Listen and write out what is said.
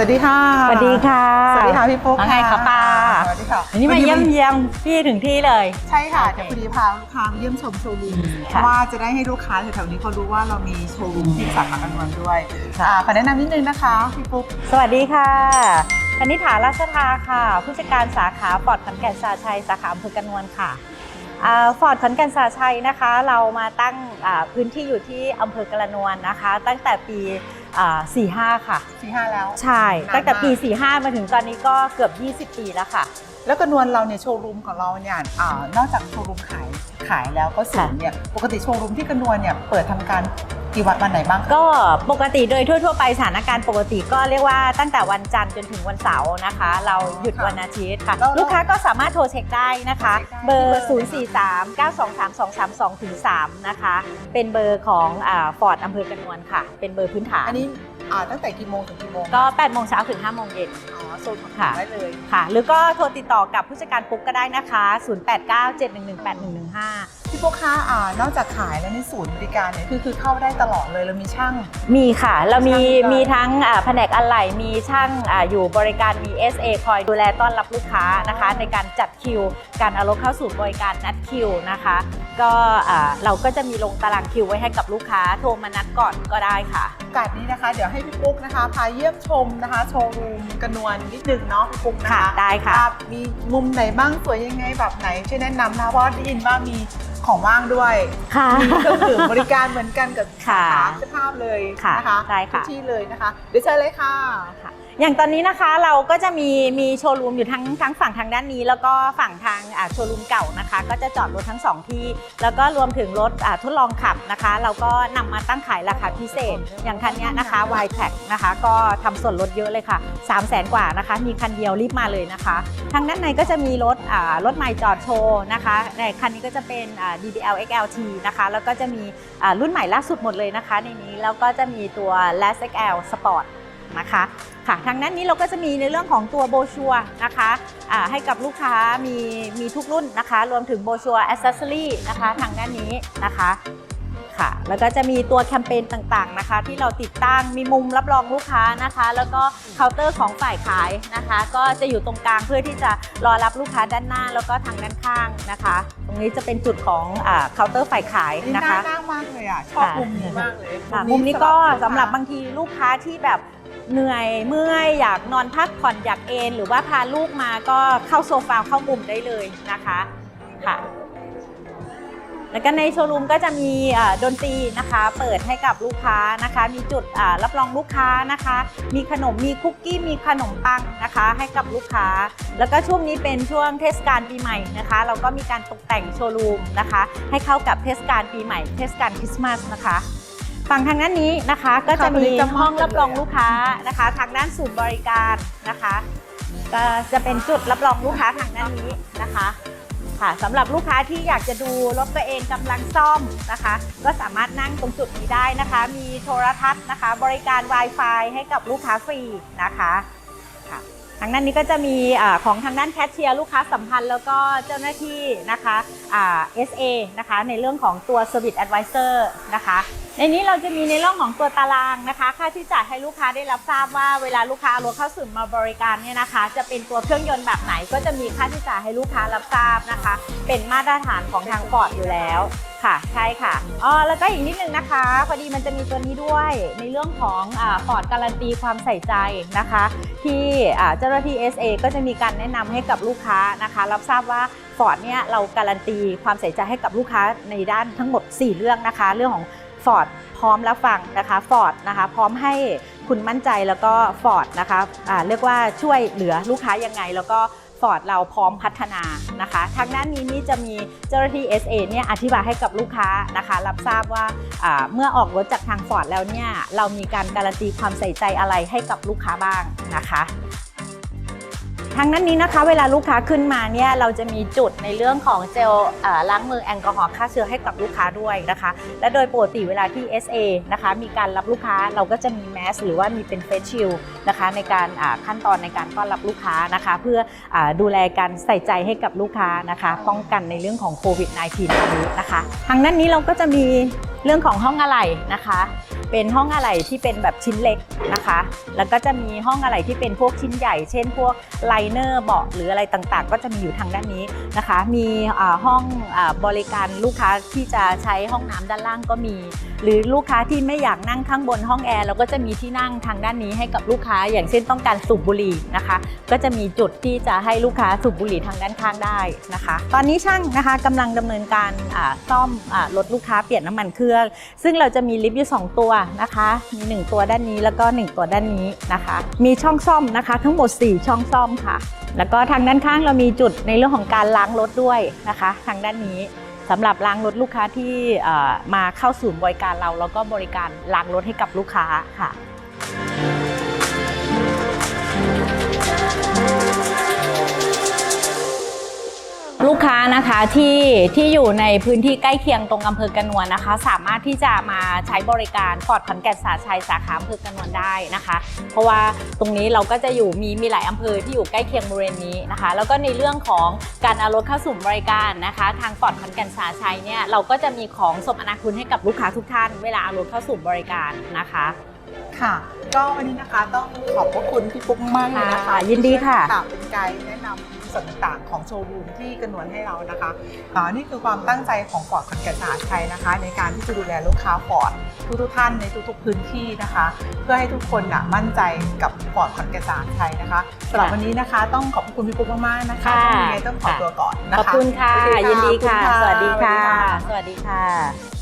วัสดีค่ะ สวัสดีค่ะ สวัสดีค่ะพี่ปุ๊กว่าไงคะป้า สวัสดีค่ะวันนี้มาเยี่ยมเยี่ยมพี่ถึงที่เลย ใช่ค่ะโอเคเดี๋ยวพอดีพาลูกค้ามาเยี่ยมชมโชว์รูมอืมเพค่ะราะว่าจะได้ให้ลูกค้าแถวๆนี้เขารู้ว่าเรามีโชว์รูมที่สาขากันวันด้วยค่ะอ่าขอแนะนำนิดนึงนะคะพี่ปุ๊ก สวัสดีค่ะคณิษฐารัชทาค่ะ ผู้จัดการสาขาฟอร์ดขอนแก่นสาชัยสาขาอำเภอกระนวนค่ะฟอร์ดขอนแก่นสาชัยนะคะ เรามาตั้งอ่าพื้นที่อยู่ที่อำเภอกระนวนนะคะ ตั้งแต่ปีอ่า 45 ค่ะ สี่ห้าแล้ว ใช่ นานมาก ตั้งแต่ปี 45 มาถึงตอนนี้ก็เกือบ 20 ปีแล้วค่ะ แล้วกระนวลเราเนี่ยโชว์รูมของเราเนี่ยอ่านอกจากโชว์รูมขายขายแล้วก็ศูนย์เนี่ยปกติโชว์รูมที่กระนวลเนี่ยเปิดทำการ กี่วันวันไหนบ้างคะก็ปกติโดยทั่ว ๆ ไปสถานการณ์ปกติก็เรียกว่าตั้งแต่วันจันทร์จนถึงวันเสาร์นะคะ เราหยุดวันอาทิตย์ค่ะแล้วลูกค้าก็สามารถโทรเช็คได้นะคะโทรเช็คได้เบอร์ที่เบอร์ 0 4 3 9 2 3 2 3 2ถึง3นะคะ เป็นเบอร์ของฟอร์ดอำเภอกระนวนค่ะ เป็นเบอร์พื้นฐานอันนี้ อ่าตั้งแต่กี่โมงถึงกี่โมงก็8โมงเช้าถึง5โมงเย็นอ๋อโซนของค่ะ ได้เลยค่ะ หรือก็โทรติดต่อกับผู้จัดการปุ๊กก็ได้นะคะ 0897118115 พี่ปุ๊กคะอ่านอกจากขายแล้วในศูนย์บริการเนี่ยคือคือเข้าได้ตลอดเลยเรามีช่าง มีค่ะ เรามีช่างด้วยมีทั้งอ่าแผนกอะไหล่มีช่างอาอยู่บริการมี SA คอยดูแลต้อนรับลูกค้านะคะ ในการจัดคิว การเอารถเข้าสู่บริการนัดคิวนะคะ ก็อ่าเราก็จะมีลงตารางคิวไว้ให้กับลูกค้าโทรมานัดก่อนก็ได้ค่ะโอกาสนี้นะคะ เดี๋ยวให้พี่ปุ๊กนะคะพาเยี่ยมชมนะคะโชว์รูมกระนวลนิดนึงเนาะพี่ปุ๊กนะค่ะคะได้ค่ะว่ามีมุมไหนบ้างสวยยังไงแบบไหนช่วยแนะนำนะเพราะว่าได้ยินว่ามีของว่างด้วยค่ะมีเครื่องดื่มบริการเหมือนกันกับสาค่ะขาเสื้อผ้าเลยค่ะนะคะใช่ค่ะทุกที่เลยนะคะเดี๋ยวเชิญเลยค่ะ อย่างตอนนี้นะคะเราก็จะมีมีโชว์รูมอยู่ทั้งทั้งฝั่งทางด้านนี้ แล้วก็ฝั่งทางโชว์รูมเก่านะคะ ก็จะจอดรถทั้งสองที่ แล้วก็รวมถึงรถทดลองขับนะคะ เราก็นำมาตั้งขายราคาพิเศษ อย่างคันนี้นะคะ y t r a c นะคะ ก็ทำส่วนลดเยอะเลยค่ะ 3 0 0แสนกว่านะคะ มีคันเดียวรีบมาเลยนะคะ ทางด้านในก็จะมีรถรถใหม่จอดโชว์นะคะในคันนี้ก็จะเป็นอ่า DBL XLT นะคะ แล้วก็จะมีรุ่นใหม่ล่าสุดหมดเลยนะคะในนี้แล้วก็จะมีตัว l a s XL Sport นะคะค่ะทางด้านนี้เราก็จะมีในเรื่องของตัวโบชัวนะคะอ่าให้กับลูกค้ามีมีทุกรุ่นนะคะ รวมถึงโบชัวอ c เซสซอรี่นะคะทางด้านนี้นะคะค่ะแล้วก็จะมีตัวแคมเปญต่างๆนะคะ ที่เราติดตั้งมีมุมรับรองลูกค้านะคะ แล้วก็เคาน์เตอร์ของฝ่ายขายนะคะ ก็จะอยู่ตรงกลางเพื่อที่จะรอรับลูกค้าด้านหน้า แล้วก็ทางด้านข้างนะคะ ตรงนี้จะเป็นจุดของเคาน์เตอร์ฝ่ายขายนี่นะน่าคะนั่งมากเลยอะชอบค่ะมุมนี้มากเลยค่ะมุมนี้ก็สำหรับบางทีลูกค้าที่แบบ เหนื่อยเมื่อยอยากนอนพักผ่อนอยากเอนหรือว่าพาลูกมาก็เข้าโซฟาเข้ามุมได้เลยนะคะค่ะ แล้วก็ในโชว์รูมก็จะมีเอ่อดนตรีนะคะ เปิดให้กับลูกค้านะคะ มีจุดรับรองลูกค้านะคะ มีขนมมีคุกกี้มีขนมปังนะคะ ให้กับลูกค้า แล้วก็ช่วงนี้เป็นช่วงเทศกาลปีใหม่นะคะ เราก็มีการตกแต่งโชว์รูมนะคะ ให้เข้ากับเทศกาลปีใหม่ เทศกาลคริสต์มาสนะคะ ฝั่งทางด้านนี้นะคะก็จะมีห้องรับรองลูกค้านะคะ ทางด้านศูนย์บริการนะคะ ก็จะเป็นจุดรับรองลูกค้าทางด้านนี้นะคะค่ะสำหรับลูกค้าที่อยากจะดูรถตัวเองกำลังซ่อมนะคะ ก็สามารถนั่งตรงจุดนี้ได้นะคะ มีโทรทัศน์นะคะ บริการ Wi-Fi ให้กับลูกค้าฟรีนะคะค่ะทางด้านนี้ก็จะมีอาของทางด้านแคชเชียร์ลูกค้าสัมพันธ์แล้วก็เจ้าหน้าที่นะคะอ่า SA นะคะในเรื่องของตัว Service Advisor นะคะ ในนี้เราจะมีในเรื่องของตัวตารางนะคะ ค่าที่จ่ายให้ลูกค้าได้รับทราบว่าเวลาลูกค้ารถเข้าศูนย์มาบริการเนี่ยนะคะ จะเป็นตัวเครื่องยนต์แบบไหนก็จะมีค่าที่จ่ายให้ลูกค้ารับทราบนะคะ เป็นมาตรฐานของทางฟอร์ดอยู่แล้วค่ะใช่ค่ะอ๋อแล้วก็อีกนิดนึงนะคะพอดีมันจะมีตัวนี้ด้วยในเรื่องของฟอร์ดการันตีความใส่ใจนะคะ ที่เจ้าหน้าที่ SA ก็จะมีการแนะนำให้กับลูกค้านะคะ รับทราบว่าฟอร์ดเนี่ยเราการันตีความใส่ใจให้กับลูกค้าในด้านทั้งหมด 4 เรื่องนะคะ เรื่องของ ฟอร์ดพร้อมรับฟังนะคะฟอร์ดนะคะพร้อมให้คุณมั่นใจแล้วก็ฟอร์ดนะคะอ่าเรียกว่าช่วยเหลือลูกค้ายังไง แล้วก็ฟอร์ดเราพร้อมพัฒนานะคะทางด้านนี้นี่จะมีเจ้าหน้าที่ SA เนี่ยอธิบายให้กับลูกค้านะคะ รับทราบว่าอ่าเมื่อออกรถจากทางฟอร์ดแล้วเนี่ยเรามีการการันตีความใส่ใจอะไรให้กับลูกค้าบ้างนะคะ ทางนั้นนี้นะคะเวลาลูกค้าขึ้นมาเนี่ยเราจะมีจุดในเรื่องของเจลล้างมือแอลกอฮอล์ฆ่าเชื้อให้กับลูกค้าด้วยนะคะ และโดยปกติเวลาที่ SA นะคะมีการรับลูกค้าเราก็จะมีแมสหรือว่ามีเป็นเฟสชิลนะคะในการขั้นตอนในการต้อนรับลูกค้านะคะ เพื่ออดูแลการใส่ใจให้กับลูกค้านะคะ ป้องกันในเรื่องของโควิด -19 นี้นะคะ ทางด้านนี้เราก็จะมี เรื่องของห้องอะไหล่นะคะ เป็นห้องอะไหล่ที่เป็นแบบชิ้นเล็กนะคะ แล้วก็จะมีห้องอะไหล่ที่เป็นพวกชิ้นใหญ่ เช่น พวกไลเนอร์เบาะหรืออะไรต่างๆ ก็จะมีอยู่ทางด้านนี้นะคะ มีห้องอบริการลูกค้าที่จะใช้ห้องน้ำด้านล่างก็มี หรือลูกค้าที่ไม่อยากนั่งข้างบนห้องแอร์เราก็จะมีที่นั่งทางด้านนี้ให้กับลูกค้า อย่างเช่นต้องการสูบบุหรี่นะคะ ก็จะมีจุดที่จะให้ลูกค้าสูบบุหรี่ทางด้านข้างได้นะคะ ตอนนี้ช่างนะคะกำลังดำเนินการซ่อมรถลูกค้าเปลี่ยนน้ำมันเครื่องซึ่งเราจะมีลิฟต์อยู่ 2 ตัวนะคะ มี 1 ตัวด้านนี้แล้วก็ 1 ตัวด้านนี้นะคะ มีช่องซ่อมนะคะ ทั้งหมด 4 ช่องซ่อมค่ะ แล้วก็ทางด้านข้างเรามีจุดในเรื่องของการล้างรถด้วยนะคะ ทางด้านนี้สำหรับล้างรถลูกค้าที่มาเข้าศูนย์บริการเรา แล้วก็บริการล้างรถให้กับลูกค้าค่ะ ลูกค้านะคะที่ที่อยู่ในพื้นที่ใกล้เคียงตรงอำเภอกระนวลนะคะ สามารถที่จะมาใช้บริการฟอร์ดขอนแก่นสาชัยสาขาอำเภอกระนวลได้นะคะ เพราะว่าตรงนี้เราก็จะอยู่มีมีหลายอำเภอที่อยู่ใกล้เคียงบริเวณนี้นะคะ แล้วก็ในเรื่องของการเอารถเข้าสู่บริการนะคะ ทางฟอร์ดขอนแก่นสาชัยเนี่ยเราก็จะมีของสมนาคุณให้กับลูกค้าทุกท่าน เวลาเอารถเข้าสู่บริการนะคะค่ะก็วันนี้นะคะต้องขอบพระคุณพี่ปุ๊กมากเลยนะคะค่ะยินดีค่ะที่เป็นไกด์แนะนำ ส่วนต่างๆของโชว์รูมที่กระนวนให้เรานะคะอ่านี่คือความตั้งใจของฟอร์ดขอนแก่นสาชัยนะคะ ในการที่จะดูแลลูกค้าฟอร์ดทุกๆท่านในทุกๆพื้นที่นะคะ เพื่อให้ทุกคนน่ะมั่นใจกับฟอร์ดขอนแก่นสาชัยนะคะสำหรับวันนี้นะคะต้องขอบคุณพี่ปุ๊กมากๆนะคะค่ะยังไงต้องขอตัวก่อนนะคะขอบคุณค่ะโอเยินดีค่ะขอบณสวัสดีค่ะ สวัสดีค่ะ สวัสดีค่ะ